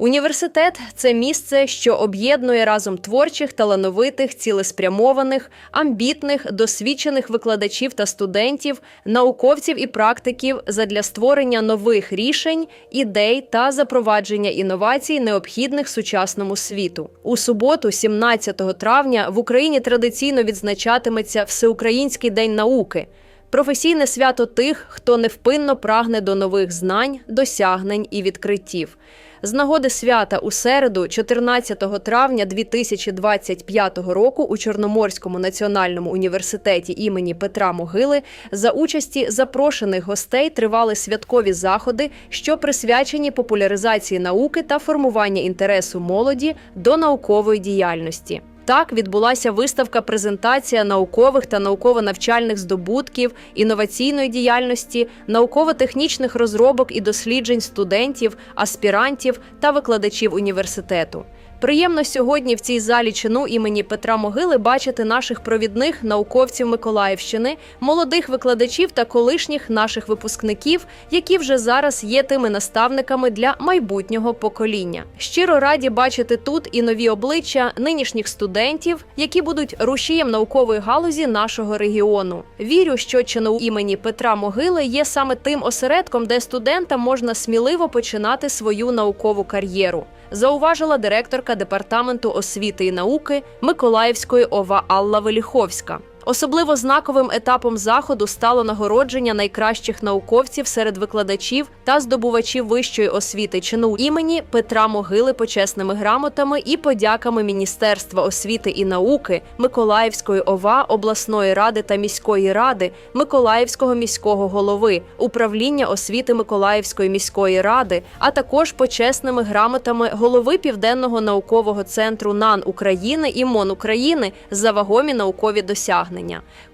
Університет це місце, що об'єднує разом творчих, талановитих, цілеспрямованих, амбітних, досвідчених викладачів та студентів, науковців і практиків задля створення нових рішень, ідей та запровадження інновацій, необхідних сучасному світу. У суботу, 17 травня, в Україні традиційно відзначатиметься Всеукраїнський день науки. Професійне свято тих, хто невпинно прагне до нових знань, досягнень і відкриттів. З нагоди свята у середу, 14 травня 2025 року, у Чорноморському національному університеті імені Петра Могили за участі запрошених гостей тривали святкові заходи, що присвячені популяризації науки та формуванню інтересу молоді до наукової діяльності. Так відбулася виставка презентація наукових та науково-навчальних здобутків, інноваційної діяльності, науково-технічних розробок і досліджень студентів, аспірантів та викладачів університету. Приємно сьогодні в цій залі чину імені Петра Могили бачити наших провідних науковців Миколаївщини, молодих викладачів та колишніх наших випускників, які вже зараз є тими наставниками для майбутнього покоління. Щиро раді бачити тут і нові обличчя нинішніх студентів, які будуть рушієм наукової галузі нашого регіону. Вірю, що ЧНУ імені Петра Могили є саме тим осередком, де студентам можна сміливо починати свою наукову кар'єру зауважила директорка департаменту освіти і науки Миколаївської ОВА Алла Веліховська. Особливо знаковим етапом заходу стало нагородження найкращих науковців серед викладачів та здобувачів вищої освіти чину імені Петра Могили почесними грамотами і подяками Міністерства освіти і науки, Миколаївської ОВА, обласної ради та міської ради, Миколаївського міського голови, управління освіти Миколаївської міської ради, а також почесними грамотами голови Південного наукового центру НАН України і МОН України за вагомі наукові досягнення.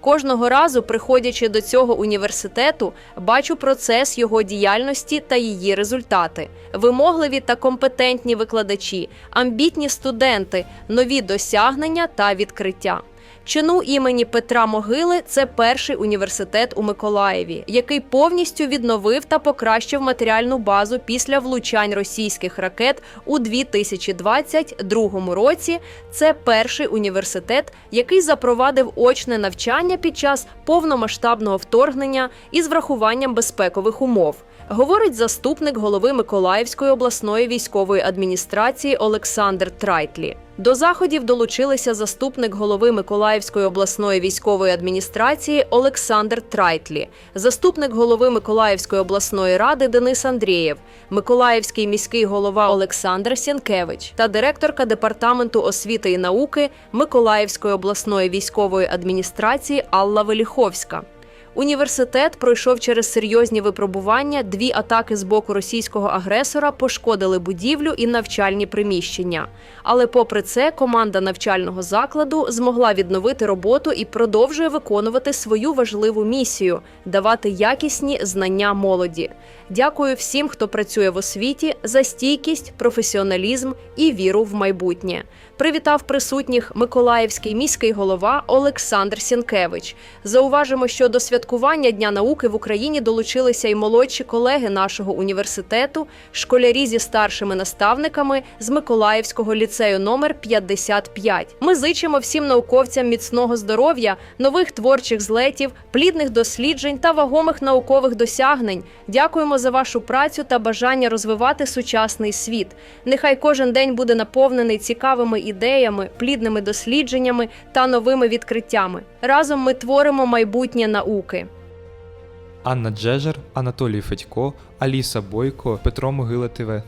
Кожного разу, приходячи до цього університету, бачу процес його діяльності та її результати. Вимогливі та компетентні викладачі, амбітні студенти, нові досягнення та відкриття. Чину імені Петра Могили це перший університет у Миколаєві, який повністю відновив та покращив матеріальну базу після влучань російських ракет у 2022 році. Це перший університет, який запровадив очне навчання під час повномасштабного вторгнення із врахуванням безпекових умов. Говорить заступник голови Миколаївської обласної військової адміністрації Олександр Трайтлі. До заходів долучилися заступник голови Миколаївської обласної військової адміністрації Олександр Трайтлі, заступник голови Миколаївської обласної ради Денис Андрієв, Миколаївський міський голова Олександр Сінкевич та директорка департаменту освіти і науки Миколаївської обласної військової адміністрації Алла Веліховська. Університет пройшов через серйозні випробування. Дві атаки з боку російського агресора пошкодили будівлю і навчальні приміщення. Але, попри це, команда навчального закладу змогла відновити роботу і продовжує виконувати свою важливу місію давати якісні знання молоді. Дякую всім, хто працює в освіті, за стійкість, професіоналізм і віру в майбутнє. Привітав присутніх Миколаївський міський голова Олександр Сінкевич. Зауважимо, що до святкування Дня науки в Україні долучилися й молодші колеги нашого університету, школярі зі старшими наставниками з Миколаївського ліцею номер 55. Ми зичимо всім науковцям міцного здоров'я, нових творчих злетів, плідних досліджень та вагомих наукових досягнень. Дякуємо за вашу працю та бажання розвивати сучасний світ. Нехай кожен день буде наповнений цікавими ідеями, плідними дослідженнями та новими відкриттями. Разом ми творимо майбутнє науки. Анна Джежер, Анатолій Федько, Аліса Бойко, Петро Могила ТВ.